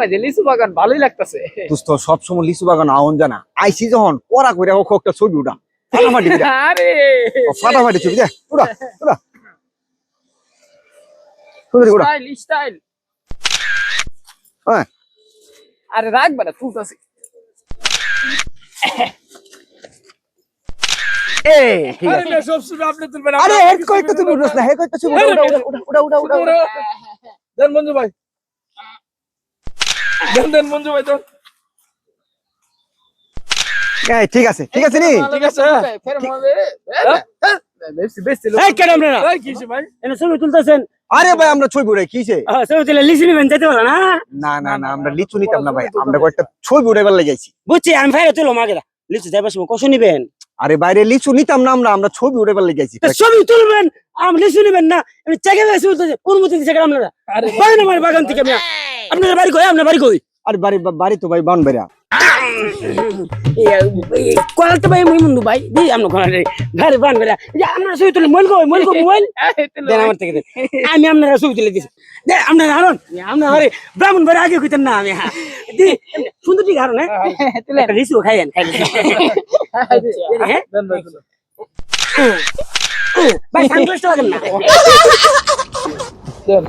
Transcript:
মাঝে লিচু বাগান ভালোই লাগতেছে। দোস্ত সবসময় লিচু বাগান আউন জানা। আইসি যখন করা করে ও একটা ছবি উঠা। ফাটাফাটি আরে! ফাটাফাটি ছবি দে উড়া উড়া সুন্দর উড়া স্টাইল স্টাইল হ্যাঁ। আরে তুলতেছি ঠিক আরে না, হেড কয়েকটা তুমি তুলবো না হেড কয়েকটা ছবি ভাই। দেন দেন মঞ্জু ভাই দেন। এই, ঠিক আছে ঠিক আছে নি? ঠিক আছে ফের মনে বেশি বেশি লোক এই কেন আপনারা এই কিসে ভাই? এনে ছবি তুলতেছেন। আরে ভাই আমরা ছবি উড়াই কিসে হ্যাঁ, ছবি তুলে লিচু নিবেন যেতে পারো না? না না না আমরা লিচু নিতাম না ভাই। আমরা কয়েকটা ছবি উড়াইবার লেগেছি বুঝছি আমি ভাইরে তুলো মাকে লিচু যাইবার সময় কষে নিবেন। আরে বাইরে লিচু নিতাম না আমরা আমরা ছবি উড়াইবার লেগেছি তা ছবি তুলবেন আমি লিচু নিবেন না। আমি চেকে বেশি তুলতেছি অনুমতি দিচ্ছে কেন আপনারা আরে বাইরে আমার বাগান থেকে আমি আপনার বাড়ি কই? আপনার বাড়ি কই? আরে বাড়ি বাড়ি তো ভাই বান বেরা কোয়ালতে ভাই মুই মুন্ডু ভাই। দি আমরা কোয়ালে ঘরে বান বেরা যে আপনারা ছবি তুলে মোবাইল কই? মোবাইল কই মোবাইল? দেন আমার থেকে দেন। আমি আপনারা ছবি তুলে দিছি। দে আপনারা হারন। আপনার ঘরে ব্রাহ্মণ বাড়ি আগে কইতেন না আমি হ্যাঁ। দি সুন্দর ঠিক হারন হ্যাঁ? একটা লিচু খাইয়েন খাইলেন হ্যাঁ দেন ভাই তুলো। ভাই সানগ্লাসটা লাগান না। দেন।